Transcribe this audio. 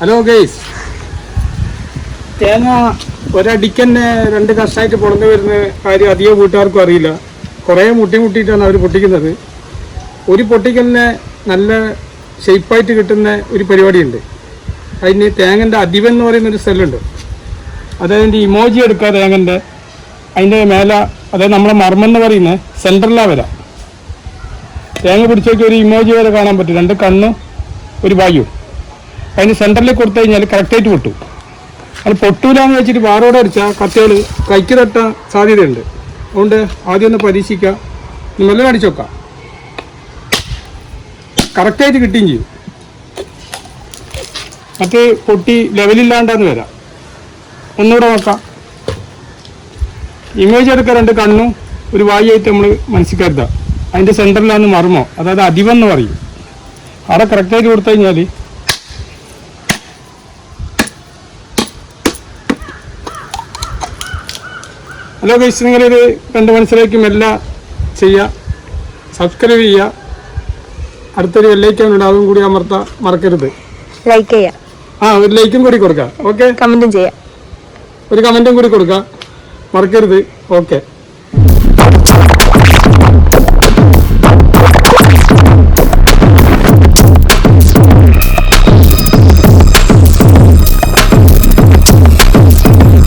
Hello guys തേങ്ങ ഒരടിക്കന്നെ രണ്ട് കഷ്ടായിട്ട് പൊളന്ന് വരുന്ന കാര്യം അധികം വീട്ടുകാർക്കും അറിയില്ല. കുറേ മുട്ടി മുട്ടിയിട്ടാണ് അവർ പൊട്ടിക്കുന്നത്. ഒരു പൊട്ടിക്കലിന് നല്ല ഷെയ്പ്പായിട്ട് കിട്ടുന്ന ഒരു പരിപാടിയുണ്ട്. അതിന് തേങ്ങന്റെ അധിപൻ എന്ന് പറയുന്ന ഒരു സെല്ലുണ്ട് അതായത് ഇമോജി എടുക്കുക തേങ്ങന്റെ അതിന്റെ മേല അതായത് നമ്മളെ മർമ്മം എന്ന് പറയുന്ന സെൻട്രലാ വര. തേങ്ങ പിടിച്ചേക്ക് ഒരു ഇമോജി വരെ കാണാൻ പറ്റും. രണ്ട് കണ്ണും ഒരു വായു. അതിന് സെന്ററിൽ കൊടുത്തു കഴിഞ്ഞാൽ കറക്റ്റായിട്ട് പൊട്ടും. അത് പൊട്ടൂലെന്ന് വെച്ചിട്ട് വാറോടെ അടിച്ചാൽ കത്തികൾ കൈക്ക് തട്ടാൻ സാധ്യതയുണ്ട്. അതുകൊണ്ട് ആദ്യം ഒന്ന് പരീക്ഷിക്കുക നല്ല അടിച്ചു നോക്കാം കറക്റ്റായിട്ട് കിട്ടുകയും ചെയ്യും. മറ്റേ പൊട്ടി ലെവലില്ലാണ്ടെന്ന് വരാം. ഒന്നുകൂടെ നോക്കാം. ഇമേജ് എടുക്കുക രണ്ട് കണ്ണും ഒരു വായിയായിട്ട് നമ്മൾ മനസ്സിൽ അതിന്റെ സെന്ററിലാണ് മർമ്മം അതായത് എന്ന് പറയും. അവിടെ കറക്റ്റായിട്ട് കൊടുത്തു കഴിഞ്ഞാൽ ഹലോ ഗൈസ് നിങ്ങളിത് കണ്ട് മനസ്സിലാക്കും എല്ലാം ചെയ്യുക സബ്സ്ക്രൈബ് ചെയ്യുക അടുത്തൊരു വെള്ളേക്കാൻ ഉണ്ടാവും കൂടി അമർത്ത മറക്കരുത്. ലൈക്ക് ചെയ്യാം. ആ ഒരു ലൈക്കും കൂടി കൊടുക്കുക ഓക്കെ കമന്റും ചെയ്യാം. ഒരു കമന്റും കൂടി കൊടുക്കുക മറക്കരുത്. ഓക്കെ